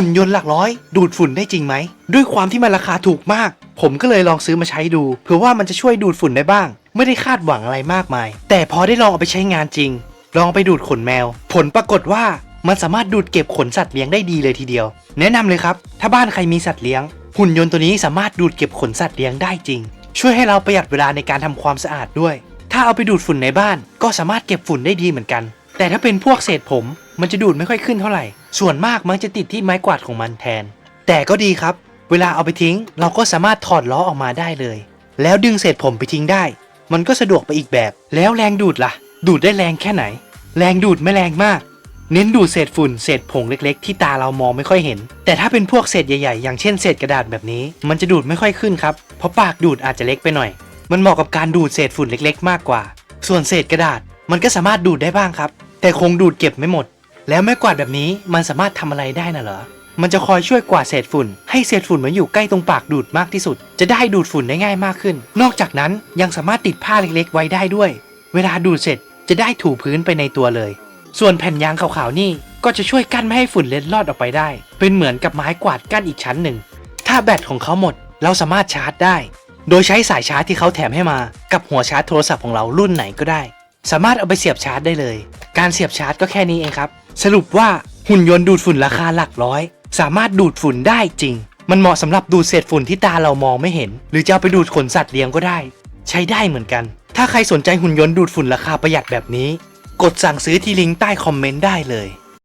หุ่นยนต์หลักร้อย ดูดฝุ่นได้จริงไหม ด้วยความที่มันราคาถูกมาก ผมก็เลยลองซื้อมาใช้ดูเผื่อว่ามันจะช่วยดูดฝุ่นได้บ้าง ไม่ได้คาดหวังอะไรมากมาย แต่พอได้ลองเอาไปใช้งานจริง ลองไปดูดขนแมว ผลปรากฏว่ามันสามารถดูดเก็บขนสัตว์เลี้ยงได้ดีเลยทีเดียว แนะนำเลยครับ ถ้าบ้านใครมีสัตว์เลี้ยง หุ่นยนต์ตัวนี้สามารถดูดเก็บขนสัตว์เลี้ยงได้จริง ช่วยให้เราประหยัดเวลาในการทำความสะอาดด้วย ถ้าเอาไปดูดฝุ่นในบ้าน ก็สามารถเก็บฝุ่นได้ดีเหมือนกัน แต่ถ้าเป็นพวกเศษผมมันจะดูดไม่ค่อยขึ้นเท่าไหร่ ส่วนมากมันจะติดที่ไม้กวาดของมันแทน แต่ก็ดีครับ เวลาเอาไปทิ้ง เราก็สามารถถอดล้อออกมาได้เลย แล้วดึงเศษผมไปทิ้งได้ มันก็สะดวกไปอีกแบบ แล้วแรงดูดล่ะ ดูดได้แรงแค่ไหน แรงดูดไม่แรงมาก เน้นดูดเศษฝุ่นเศษผงเล็กๆ ที่ตาเรามองไม่ค่อยเห็น แต่ถ้าเป็นพวกเศษใหญ่ๆ อย่างเช่นเศษกระดาษแบบนี้ มันจะดูดไม่ค่อยขึ้นครับ เพราะปากดูดอาจจะเล็กไปหน่อย มันเหมาะกับการดูดเศษฝุ่นเล็ก ๆ มากกว่า ส่วนเศษกระดาษมันก็สามารถดูดได้บ้างครับ แต่คงดูดเก็บไม่หมด แล้วไม้กวาดแบบนี้มันสามารถทำอะไรได้น่ะเหรอ มันจะคอยช่วยกวาดเศษฝุ่น ให้เศษฝุ่นมันอยู่ใกล้ตรงปากดูดมากที่สุด จะได้ดูดฝุ่นได้ง่ายมากขึ้น นอกจากนั้นยังสามารถติดผ้าเล็กๆ ไว้ได้ด้วย เวลาดูดเสร็จจะได้ถูพื้นไปในตัวเลย ส่วนแผ่นยางขาวๆนี่ก็จะช่วยกั้นไม่ให้ฝุ่นเล็ดลอดออกไปได้ เป็นเหมือนกับไม้กวาดกั้นอีกชั้นหนึ่ง ถ้าแบตของเขาหมดเราสามารถชาร์จได้ โดยใช้สายชาร์จที่เขาแถมให้มา กับหัวชาร์จโทรศัพท์ของเรารุ่นไหนก็ได้ สามารถเอาไปเสียบชาร์จได้เลย การเสียบชาร์จก็แค่นี้เองครับ สรุปว่าหุ่นยนต์ดูดฝุ่นราคาหลักร้อย สามารถดูดฝุ่นได้จริง มันเหมาะสำหรับดูดเศษฝุ่นที่ตาเรามองไม่เห็น หรือจะเอาไปดูดขนสัตว์เลี้ยงก็ได้ ใช้ได้เหมือนกัน ถ้าใครสนใจหุ่นยนต์ดูดฝุ่นราคาประหยัดแบบนี้ กดสั่งซื้อที่ลิงก์ใต้คอมเมนต์ได้เลย